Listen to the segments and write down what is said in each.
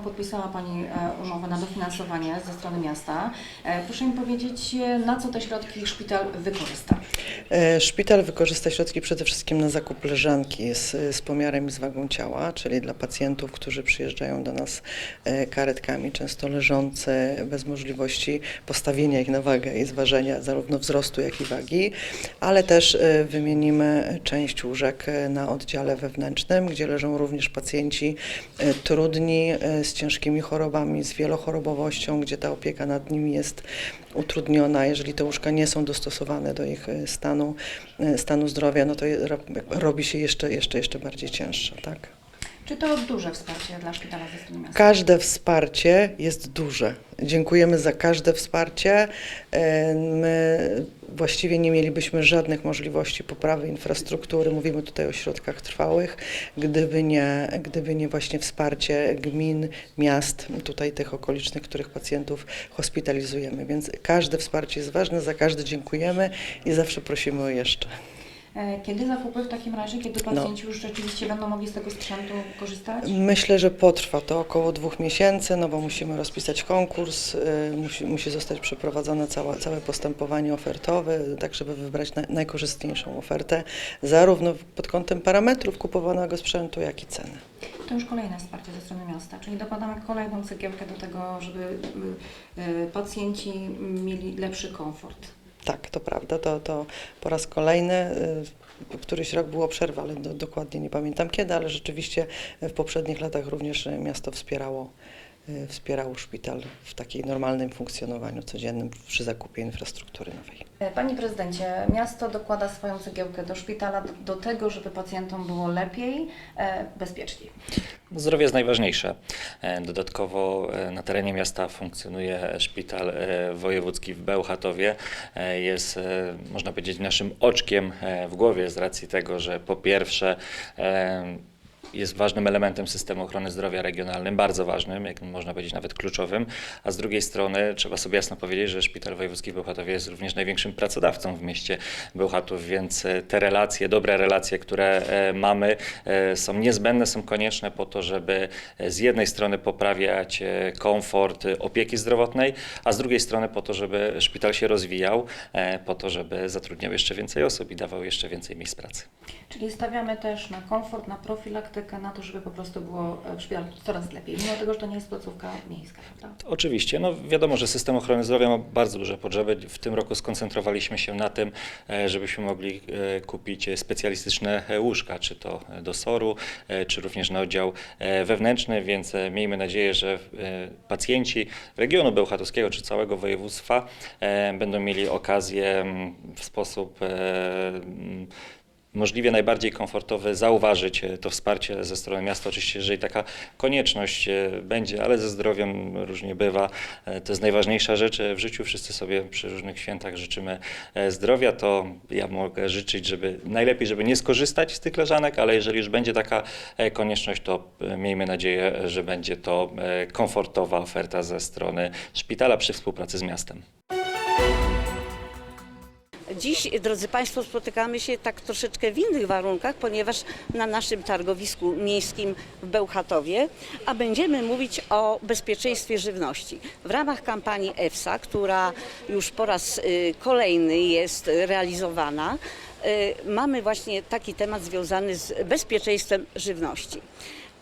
Podpisała Pani e, umowę na dofinansowanie ze strony miasta. E, Proszę mi powiedzieć, e, na co te środki szpital wykorzysta? E, Szpital wykorzysta środki przede wszystkim na zakup leżanki z, z pomiarem i z wagą ciała, czyli dla pacjentów, którzy przyjeżdżają do nas e, karetkami, często leżące, bez możliwości postawienia ich na wagę i zważenia zarówno wzrostu, jak i wagi, ale też e, wymienimy część łóżek na oddziale wewnętrznym, gdzie leżą również pacjenci trudni, z ciężkimi chorobami, z wielochorobowością, gdzie ta opieka nad nimi jest utrudniona, jeżeli te łóżka nie są dostosowane do ich e, stanu, e, stanu zdrowia, no to robi się jeszcze, jeszcze, jeszcze bardziej cięższe, tak? Czy to duże wsparcie dla szpitala ze strony miasta? Każde wsparcie jest duże. Dziękujemy za każde wsparcie. E, My właściwie nie mielibyśmy żadnych możliwości poprawy infrastruktury. Mówimy tutaj o środkach trwałych, gdyby nie, gdyby nie właśnie wsparcie gmin, miast, tutaj tych okolicznych, których pacjentów hospitalizujemy. Więc każde wsparcie jest ważne, za każde dziękujemy i zawsze prosimy o jeszcze. E, Kiedy zakupy w takim razie, kiedy No. pacjenci już rzeczywiście będą mogli z tego sprzętu korzystać? Myślę, że potrwa to około dwóch miesięcy, no bo musimy rozpisać konkurs, y, musi, musi zostać przeprowadzone całe, całe postępowanie ofertowe, tak żeby wybrać na, najkorzystniejszą ofertę, zarówno pod kątem parametrów kupowanego sprzętu, jak i ceny. To już kolejne wsparcie ze strony miasta, czyli dokładamy kolejną cegiełkę do tego, żeby y, y, pacjenci mieli lepszy komfort. Tak, to prawda, to, to po raz kolejny, y, któryś rok było przerwa, ale do, dokładnie nie pamiętam kiedy, ale rzeczywiście w poprzednich latach również miasto wspierało, y, wspierało szpital w takim normalnym funkcjonowaniu codziennym przy zakupie infrastruktury nowej. E, Panie prezydencie, miasto dokłada swoją cegiełkę do szpitala do, tego, żeby pacjentom było lepiej, e, bezpieczniej. Zdrowie jest najważniejsze. E, Dodatkowo na terenie miasta funkcjonuje szpital wojewódzki w Bełchatowie. Jest, można powiedzieć, naszym oczkiem w głowie z racji tego, że po pierwsze jest ważnym elementem systemu ochrony zdrowia regionalnym, bardzo ważnym, jak można powiedzieć nawet kluczowym, a z drugiej strony trzeba sobie jasno powiedzieć, że Szpital Wojewódzki w Bełchatowie jest również największym pracodawcą w mieście Bełchatów, więc e, te relacje, dobre relacje, które e, mamy, e, są niezbędne, są konieczne po to, żeby z jednej strony poprawiać komfort opieki zdrowotnej, a z drugiej strony po to, żeby szpital się rozwijał, po to, żeby zatrudniał jeszcze więcej osób i dawał jeszcze więcej miejsc pracy. Czyli stawiamy też na komfort, na profilaktykę, na to, żeby po prostu było e, w coraz lepiej, mimo tego, że to nie jest placówka miejska, prawda? Oczywiście, no wiadomo, że system ochrony zdrowia ma bardzo duże potrzeby. W tym roku skoncentrowaliśmy się na tym, e, żebyśmy mogli e, kupić specjalistyczne łóżka, czy to do SOR-u, czy również na oddział wewnętrzny, więc miejmy nadzieję, że pacjenci regionu bełchatowskiego czy całego województwa będą mieli okazję mm, w sposób możliwie najbardziej komfortowy zauważyć e, to wsparcie ze strony miasta. Oczywiście, jeżeli taka konieczność e, będzie, ale ze zdrowiem różnie bywa. E, To jest najważniejsza rzecz w życiu. Wszyscy sobie przy różnych świętach życzymy zdrowia. To ja mogę życzyć, żeby najlepiej, żeby nie skorzystać z tych leżanek, ale jeżeli już będzie taka konieczność, to miejmy nadzieję, że będzie to komfortowa oferta ze strony szpitala przy współpracy z miastem. Dziś, drodzy Państwo, spotykamy się tak troszeczkę w innych warunkach, ponieważ na naszym targowisku miejskim w Bełchatowie, a będziemy mówić o bezpieczeństwie żywności. W ramach kampanii EFSA, która już po raz y, kolejny jest realizowana, y, mamy właśnie taki temat związany z bezpieczeństwem żywności.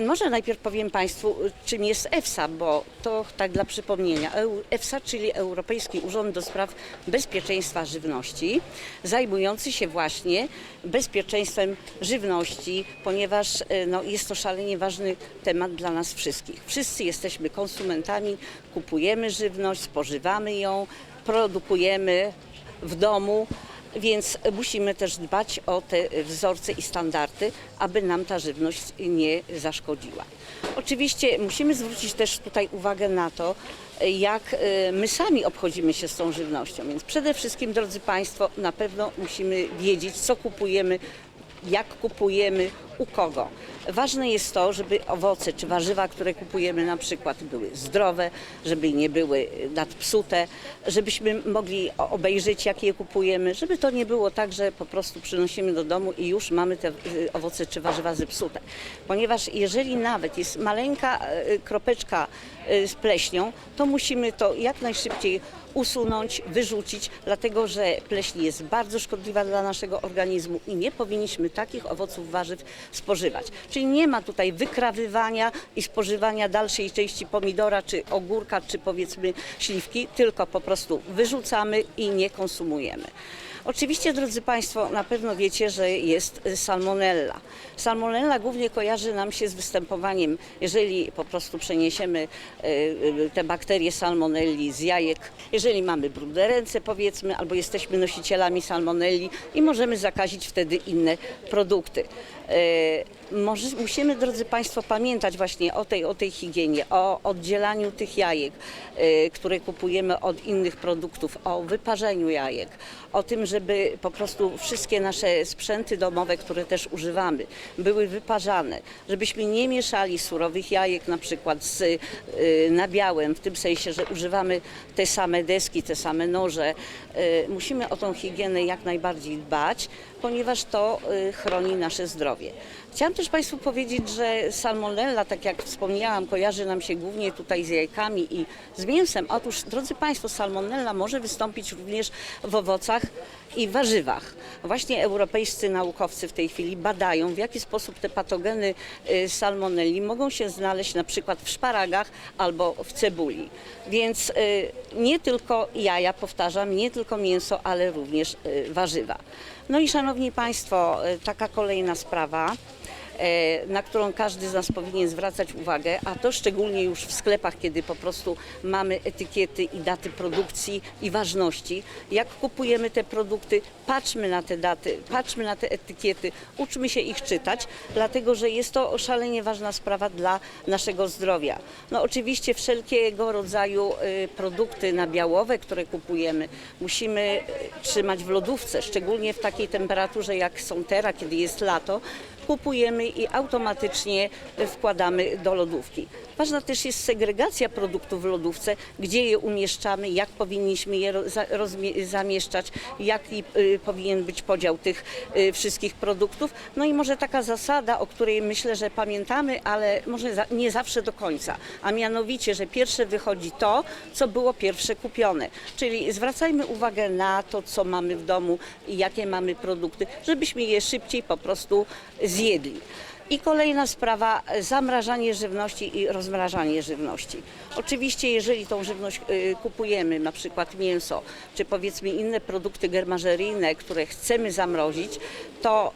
Może najpierw powiem Państwu, czym jest EFSA, bo to tak dla przypomnienia. EFSA, czyli Europejski Urząd do Spraw Bezpieczeństwa Żywności, zajmujący się właśnie bezpieczeństwem żywności, ponieważ e, no, jest to szalenie ważny temat dla nas wszystkich. Wszyscy jesteśmy konsumentami, kupujemy żywność, spożywamy ją, produkujemy w domu, więc musimy też dbać o te wzorce i standardy, aby nam ta żywność nie zaszkodziła. Oczywiście musimy zwrócić też tutaj uwagę na to, jak e, my sami obchodzimy się z tą żywnością. Więc przede wszystkim, drodzy Państwo, na pewno musimy wiedzieć, co kupujemy, jak kupujemy, u kogo. Ważne jest to, żeby owoce czy warzywa, które kupujemy na przykład były zdrowe, żeby nie były nadpsute, żebyśmy mogli obejrzeć jak je kupujemy, żeby to nie było tak, że po prostu przynosimy do domu i już mamy te y, owoce czy warzywa zepsute. Ponieważ jeżeli nawet jest maleńka y, kropeczka y, z pleśnią, to musimy to jak najszybciej usunąć, wyrzucić, dlatego że pleśń jest bardzo szkodliwa dla naszego organizmu i nie powinniśmy takich owoców, warzyw spożywać. Czyli nie ma tutaj wykrawywania i spożywania dalszej części pomidora, czy ogórka, czy powiedzmy śliwki, tylko po prostu wyrzucamy i nie konsumujemy. Oczywiście, drodzy Państwo, na pewno wiecie, że jest salmonella. Salmonella głównie kojarzy nam się z występowaniem, jeżeli po prostu przeniesiemy y, y, te bakterie salmonelli z jajek, jeżeli mamy brudne ręce powiedzmy, albo jesteśmy nosicielami salmonelli i możemy zakazić wtedy inne produkty. Y, Może, musimy, drodzy Państwo, pamiętać właśnie o tej, o tej higienie, o oddzielaniu tych jajek, y, które kupujemy od innych produktów, o wyparzeniu jajek, o tym, żeby po prostu wszystkie nasze sprzęty domowe, które też używamy, były wyparzane, żebyśmy nie mieszali surowych jajek na przykład z y, nabiałem, w tym sensie, że używamy te same deski, te same noże. Musimy o tą higienę jak najbardziej dbać, ponieważ to y, chroni nasze zdrowie. Chciałam też Państwu powiedzieć, że salmonella, tak jak wspomniałam, kojarzy nam się głównie tutaj z jajkami i z mięsem. Otóż, drodzy Państwo, salmonella może wystąpić również w owocach i warzywach. Właśnie europejscy naukowcy w tej chwili badają, w jaki sposób te patogeny y, salmonelli mogą się znaleźć na przykład w szparagach albo w cebuli. Więc y, nie tylko jaja, powtarzam, nie tylko mięso, ale również warzywa. No i Szanowni Państwo, y, taka kolejna sprawa na którą każdy z nas powinien zwracać uwagę, a to szczególnie już w sklepach, kiedy po prostu mamy etykiety i daty produkcji i ważności. Jak kupujemy te produkty, patrzmy na te daty, patrzmy na te etykiety, uczmy się ich czytać, dlatego że jest to szalenie ważna sprawa dla naszego zdrowia. No oczywiście wszelkiego rodzaju y, produkty nabiałowe, które kupujemy, musimy y, trzymać w lodówce, szczególnie w takiej temperaturze jak są teraz, kiedy jest lato, kupujemy i automatycznie wkładamy do lodówki. Ważna też jest segregacja produktów w lodówce, gdzie je umieszczamy, jak powinniśmy je zamieszczać, jaki y, powinien być podział tych y, wszystkich produktów. No i może taka zasada, o której myślę, że pamiętamy, ale może nie zawsze do końca, a mianowicie, że pierwsze wychodzi to, co było pierwsze kupione. Czyli zwracajmy uwagę na to, co mamy w domu i jakie mamy produkty, żebyśmy je szybciej po prostu. I kolejna sprawa, zamrażanie żywności i rozmrażanie żywności. Oczywiście, jeżeli tą żywność y, kupujemy, na przykład mięso, czy powiedzmy inne produkty germażeryjne, które chcemy zamrozić, to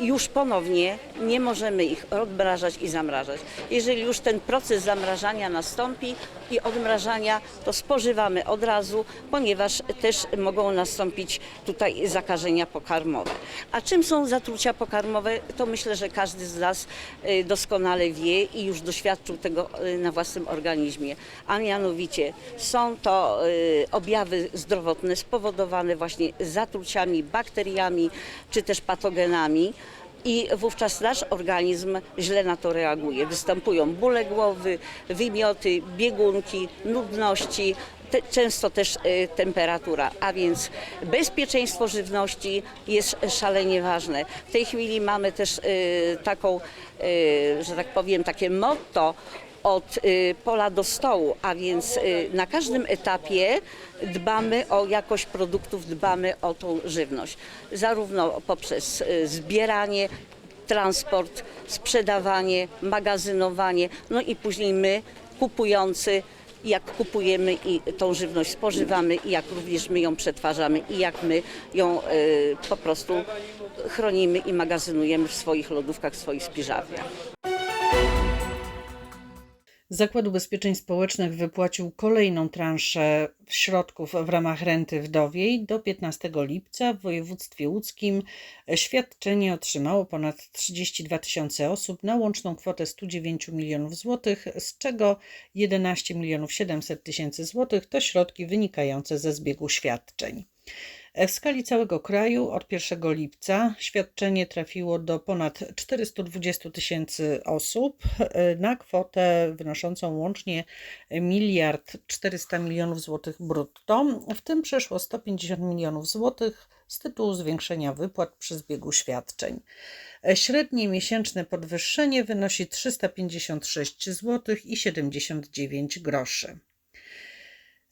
y, już ponownie nie możemy ich odmrażać i zamrażać. Jeżeli już ten proces zamrażania nastąpi odmrażania, to spożywamy od razu, ponieważ też mogą nastąpić tutaj zakażenia pokarmowe. A czym są zatrucia pokarmowe, to myślę, że każdy z nas y, doskonale wie i już doświadczył tego y, na własnym organizmie. A mianowicie są to y, objawy zdrowotne spowodowane właśnie zatruciami, bakteriami czy też patogenami. I wówczas nasz organizm źle na to reaguje. Występują bóle głowy, wymioty, biegunki, nudności, te, często też y, temperatura, a więc bezpieczeństwo żywności jest szalenie ważne. W tej chwili mamy też y, taką, y, że tak powiem, takie motto od y, pola do stołu, a więc y, na każdym etapie dbamy o jakość produktów, dbamy o tą żywność. Zarówno poprzez y, zbieranie, transport, sprzedawanie, magazynowanie, no i później my, kupujący, jak kupujemy i tą żywność spożywamy i jak również my ją przetwarzamy i jak my ją y, po prostu chronimy i magazynujemy w swoich lodówkach, w swoich spiżarniach. Zakład Ubezpieczeń Społecznych wypłacił kolejną transzę środków w ramach renty wdowiej. Do 15 lipca w województwie łódzkim świadczenie otrzymało ponad 32 tysiące osób na łączną kwotę 109 milionów złotych, z czego 11 milionów 700 tysięcy złotych to środki wynikające ze zbiegu świadczeń. W skali całego kraju od 1 lipca świadczenie trafiło do ponad 420 tysięcy osób e, na kwotę wynoszącą łącznie miliard 400 milionów złotych brutto, w tym przeszło 150 milionów złotych z tytułu zwiększenia wypłat przy zbiegu świadczeń. Średnie miesięczne podwyższenie wynosi 356 zł i 79 groszy.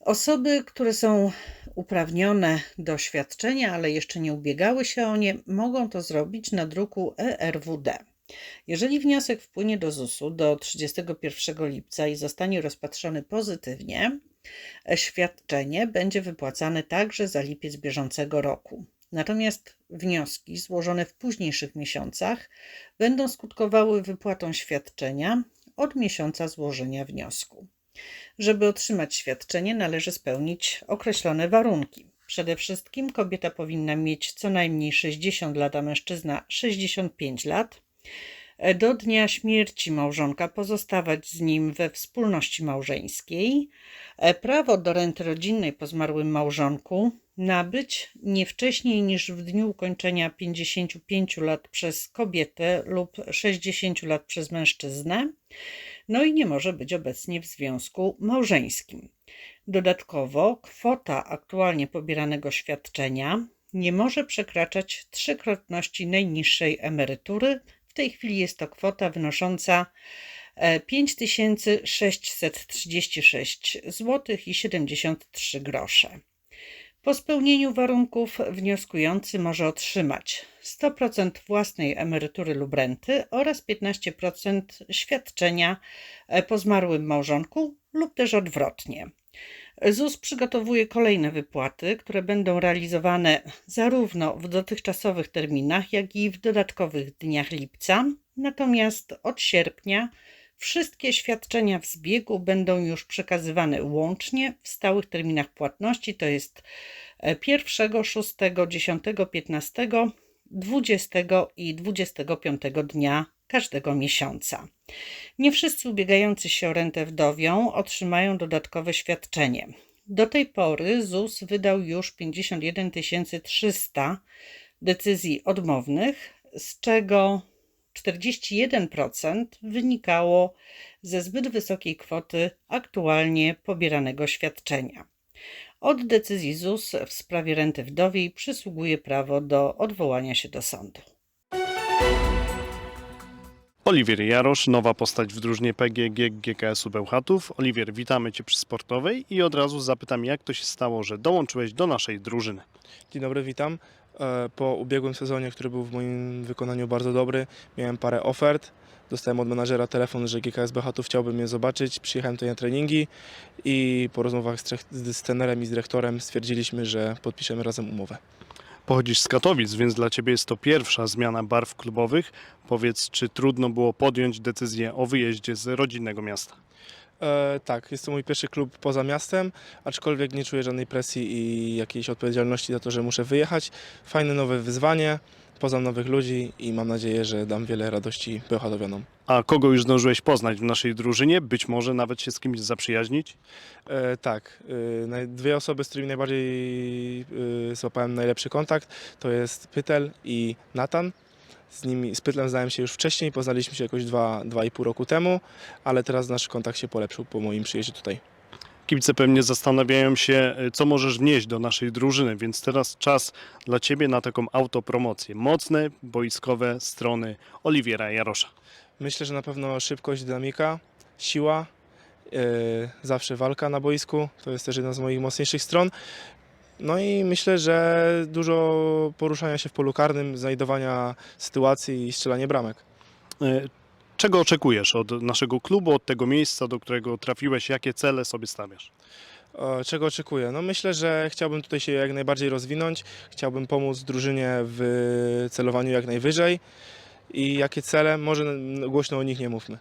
Osoby, które są uprawnione do świadczenia, ale jeszcze nie ubiegały się o nie, mogą to zrobić na druku ERWD. Jeżeli wniosek wpłynie do ZUS-u do 31 lipca i zostanie rozpatrzony pozytywnie, świadczenie będzie wypłacane także za lipiec bieżącego roku. Natomiast wnioski złożone w późniejszych miesiącach będą skutkowały wypłatą świadczenia od miesiąca złożenia wniosku. Żeby otrzymać świadczenie, należy spełnić określone warunki. Przede wszystkim kobieta powinna mieć co najmniej 60 lat, a mężczyzna 65 lat. Do dnia śmierci małżonka pozostawać z nim we wspólności małżeńskiej. Prawo do renty rodzinnej po zmarłym małżonku nabyć nie wcześniej niż w dniu ukończenia 55 lat przez kobietę lub 60 lat przez mężczyznę. No i nie może być obecnie w związku małżeńskim. Dodatkowo kwota aktualnie pobieranego świadczenia nie może przekraczać trzykrotności najniższej emerytury. W tej chwili jest to kwota wynosząca e, 5636 zł i 73 grosze. Po spełnieniu warunków wnioskujący może otrzymać 100% własnej emerytury lub renty oraz 15% świadczenia e, po zmarłym małżonku lub też odwrotnie. ZUS przygotowuje kolejne wypłaty, które będą realizowane zarówno w dotychczasowych terminach, jak i w dodatkowych dniach lipca. Natomiast od sierpnia wszystkie świadczenia w zbiegu będą już przekazywane łącznie w stałych terminach płatności, to jest e, 1, 6, 10, 15, 20 i 25 dnia każdego miesiąca. Nie wszyscy ubiegający się o rentę wdowią otrzymają dodatkowe świadczenie. Do tej pory ZUS wydał już 51 300 decyzji odmownych, z czego 41% wynikało ze zbyt wysokiej kwoty aktualnie pobieranego świadczenia. Od decyzji ZUS w sprawie renty wdowiej przysługuje prawo do odwołania się do sądu. Oliwier Jarosz, nowa postać w drużynie PGG GKS-u Bełchatów. Oliwier, witamy Cię przy sportowej i od razu zapytam, jak to się stało, że dołączyłeś do naszej drużyny. Dzień dobry, witam. E, Po ubiegłym sezonie, który był w moim wykonaniu bardzo dobry, miałem parę ofert. Dostałem od menadżera telefon, że GKS Bełchatów chciałby mnie zobaczyć. Przyjechałem tutaj na treningi i po rozmowach z, z trenerem i z dyrektorem stwierdziliśmy, że podpiszemy razem umowę. Pochodzisz z Katowic, więc dla Ciebie jest to pierwsza zmiana barw klubowych. Powiedz, czy trudno było podjąć decyzję o wyjeździe z rodzinnego miasta? E, tak, jest to mój pierwszy klub poza miastem, aczkolwiek nie czuję żadnej presji i jakiejś odpowiedzialności za to, że muszę wyjechać. Fajne nowe wyzwanie, poznam nowych ludzi i mam nadzieję, że dam wiele radości Bełchatowianom. A kogo już zdążyłeś poznać w naszej drużynie? Być może nawet się z kimś zaprzyjaźnić? E, tak, e, naj- dwie osoby, z którymi najbardziej e, złapałem najlepszy kontakt, to jest Pytel i Natan. Z nimi, z Pytlem znałem się już wcześniej, poznaliśmy się jakoś dwa, dwa i pół roku temu, ale teraz nasz kontakt się polepszył po moim przyjeździe tutaj. Kibice pewnie zastanawiają się, y, co możesz wnieść do naszej drużyny, więc teraz czas dla Ciebie na taką autopromocję. Mocne, boiskowe strony Oliwiera Jarosza. Myślę, że na pewno szybkość, dynamika, siła, e, zawsze walka na boisku, to jest też jedna z moich mocniejszych stron. No i myślę, że dużo poruszania się w polu karnym, znajdowania sytuacji i strzelanie bramek. Y, Czego oczekujesz od naszego klubu, od tego miejsca, do którego trafiłeś? Jakie cele sobie stawiasz? E, Czego oczekuję? No myślę, że chciałbym tutaj się jak najbardziej rozwinąć, chciałbym pomóc drużynie w celowaniu jak najwyżej i jakie cele, może głośno o nich nie mówmy.